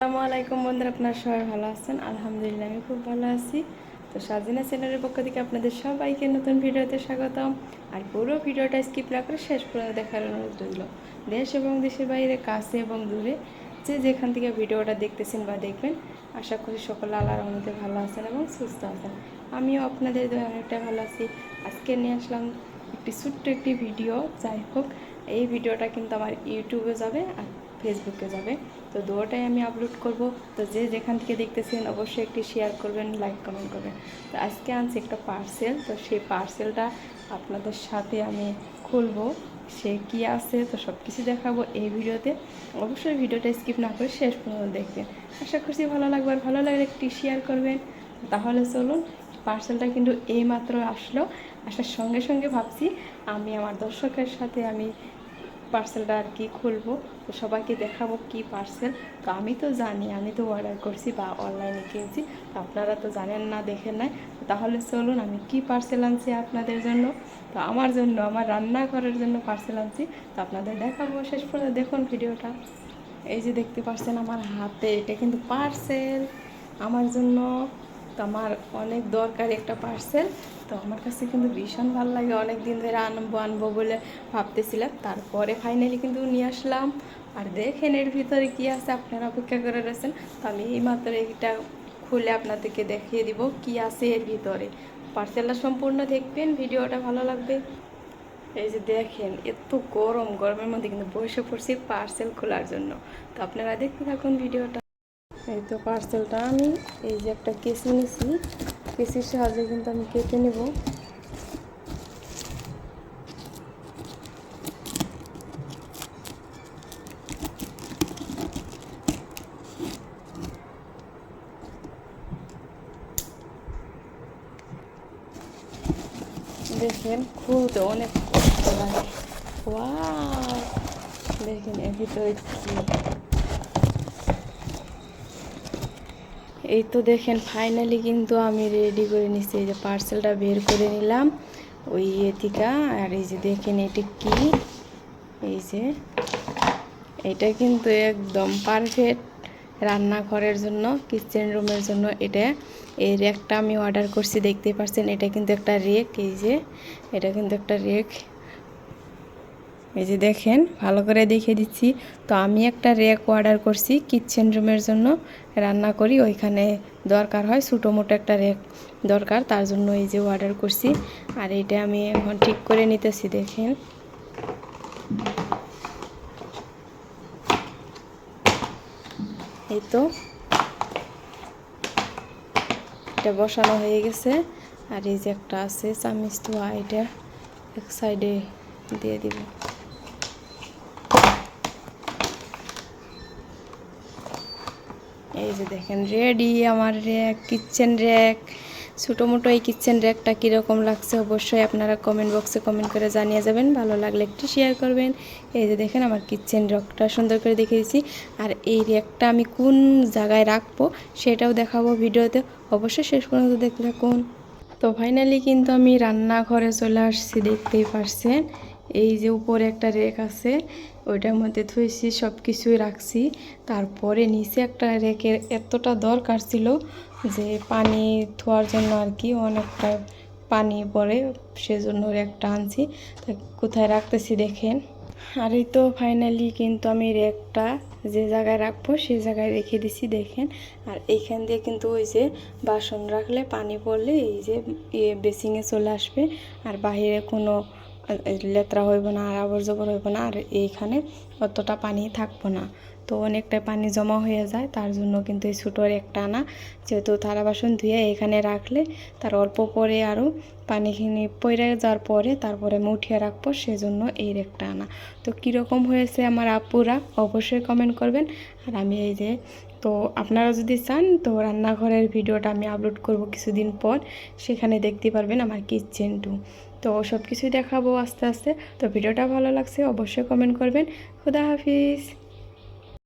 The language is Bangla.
আসসালামু আলাইকুম বন্ধুরা, আপনার সবাই ভালো আছেন? আলহামদুলিল্লাহ, আমি খুব ভালো আছি। তো সাজিনা চ্যানেলের পক্ষ থেকে আপনাদের সবাইকে নতুন ভিডিওতে স্বাগতম। আর পুরো ভিডিওটা স্কিপ না করে শেষ পর্যন্ত দেখার অনুরোধ রইল। দেশ এবং দেশের বাইরে, কাছে এবং দূরে যে যেখান থেকে ভিডিওটা দেখতেছেন বা দেখবেন, আশা করি সকলে আল্লাহর রহমতে ভালো আছেন এবং সুস্থ আছেন। আমিও আপনাদের অনেকটা ভালো আছি। আজকে নিয়ে আসলাম একটি ছোট্ট একটি ভিডিও। যাই হোক, এই ভিডিওটা কিন্তু আমার ইউটিউবে যাবে। আর ফেসবুকে যাবে। তো দুটোটাই আমি আপলোড করব। তো যে যেখান থেকে দেখতেছেন, অবশ্যই একটি শেয়ার করবেন লাইক কমেন্ট করবেন। তো আজকে আনছি একটা পার্সেল তো সেই পার্সেলটা আপনাদের সাথে আমি খুলবো। সে কি আছে, তো সব কিছু দেখাবো এই ভিডিওতে। অবশ্যই ভিডিওটা স্কিপ না করে শেষ পর্যন্ত দেখবেন। আশা করছি ভালো লাগবে। আর ভালো লাগলে একটি শেয়ার করবেন। তাহলে চলুন পার্সেলটা কিন্তু এইমাত্র আসলো। আসার সঙ্গে সঙ্গে ভাবছি, আমি আমার দর্শকের সাথে আমি পার্সেলটা আর কি খুলবো, তো সবাইকে দেখাবো কি পার্সেল। তো আমি তো জানি, আমি তো অর্ডার করছি বা অনলাইনে কিনছি, তো আপনারা তো জানেন না, দেখেন নাই। তাহলে চলুন, আমি কি পার্সেল আনছি আপনাদের জন্য? তো আমার জন্য, আমার রান্নাঘরের জন্য পার্সেল আনছি। তো আপনাদের দেখাবো শেষ পর্যন্ত, দেখুন ভিডিওটা। এই যে দেখতে পাচ্ছেন আমার হাতে, এটা কিন্তু পার্সেল। আমার জন্য তো আমার অনেক দরকারি একটা পার্সেল তো আমার কাছে কিন্তু ভীষণ ভালো লাগে অনেক দিন ধরে আনব আনব বলে ভাবতেছিলাম। তারপরে ফাইনালি কিন্তু নিয়ে আসলাম। আর দেখেন এর ভিতরে কি আছে, আপনারা অপেক্ষা করে রয়েছেন। তো আমি এই মাত্র এটা খুলে আপনাদেরকে দেখিয়ে দিব কি আছে এর ভিতরে। পার্সেলটা সম্পূর্ণ দেখবেন, ভিডিওটা ভালো লাগবে। এই যে দেখেন, এত গরম, গরমের মধ্যে কিন্তু বসে পড়ছি পার্সেল খোলার জন্য। তো আপনারা দেখতে থাকুন ভিডিওটা। এই তো পার্সেলটা আমি, এই যে একটা কেসি নিছি কেসির সাহায্যে কিন্তু আমি কেটে নেব। দেখেন, খুলতে অনেক কষ্ট লাগে। দেখেন, এর ভিতরে কি এই তো দেখেন ফাইনালি কিন্তু আমি রেডি করে নিচ্ছি এই যে পার্সেলটা বের করে নিলাম, ওই ইয়ে থেকে। আর এই যে দেখেন, এটা কি? এই যে, এটা কিন্তু একদম পারফেক্ট রান্নাঘরের জন্য কিচেন রুমের জন্য এটা। এই রেকটা আমি অর্ডার করছি দেখতে পাচ্ছেন, এটা কিন্তু একটা রেক এই যে, এটা কিন্তু একটা রেক এই যে দেখেন, ভালো করে দেখে দিচ্ছি। তো আমি একটা র্যাক অর্ডার করছি কিচেন রুমের জন্য। রান্না করি, ওইখানে দরকার হয় ছোটো মোটো একটা র্যাক দরকার, তার জন্য এই যে অর্ডার করছি। আর এটা আমি এখন ঠিক করে নিতেছি, দেখেন। এই তো। এটা বসানো হয়ে গেছে। আর এই যে একটা আছে, চামিচ ধোয়া, এটা এক সাইডে দিয়ে দিব। এই যে দেখেন রেডি আমার র্যাক কিচেন র্যাক ছোটো মোটো এই কিচেন র্যাকটা কীরকম লাগছে অবশ্যই আপনারা কমেন্ট বক্সে কমেন্ট করে জানিয়ে যাবেন, ভালো লাগলে একটু শেয়ার করবেন। এই যে দেখেন, আমার কিচেন র্যাকটা সুন্দর করে দেখে দিয়েছি আর এই র্যাকটা আমি কোন জায়গায় রাখব সেটাও দেখাবো ভিডিওতে, অবশ্যই শেষ পর্যন্ত দেখতে থাকুন। তো ফাইনালি কিন্তু আমি রান্নাঘরে চলে আসছি, দেখতেই পারছেন। এই যে উপরে একটা রেক আছে, ওইটার মধ্যে থুইছি সব কিছুই রাখছি। তারপরে নিচে একটা রেকের এতটা দরকার ছিল যে পানি ধোয়ার জন্য আর কি অনেকটা পানি পড়ে, সেজন্য রেকটা আনছি। তা কোথায় রাখতেছি দেখেন। আর এই তো ফাইনালি কিন্তু আমি রেকটা যে জায়গায় রাখব সেই জায়গায় রেখে দিছি, দেখেন। আর এইখান দিয়ে কিন্তু ওই যে বাসন রাখলে পানি পড়লে এই যে বেসিংয়ে চলে আসবে। আর বাহিরে কোনো লেত্রা হইব না আর আবর জবর হইব না, আর এইখানে অতটা পানি থাকব না। তো অনেকটা পানি জমা হয়ে যায়, তার জন্য কিন্তু এই ছোটোর একটা আনা। যেহেতু থালা বাসন ধুয়ে এখানে রাখলে, তার অল্প পরে আরও পানিখিনি পরে যাওয়ার পরে তারপরে আমি উঠিয়ে রাখব, সেজন্য এই রেকটা আনা। তো কীরকম হয়েছে আমার আপুরা, অবশ্যই কমেন্ট করবেন। আর আমি এই যে, তো আপনারা যদি চান, তো রান্নাঘরের ভিডিওটা আমি আপলোড করব কিছুদিন পর, সেখানে দেখতে পারবেন আমার কিচেন টু তো সব কিছুই দেখাবো আস্তে আস্তে। তো ভিডিওটা ভালো লাগছে অবশ্যই কমেন্ট করবেন। খুদা হাফিজ।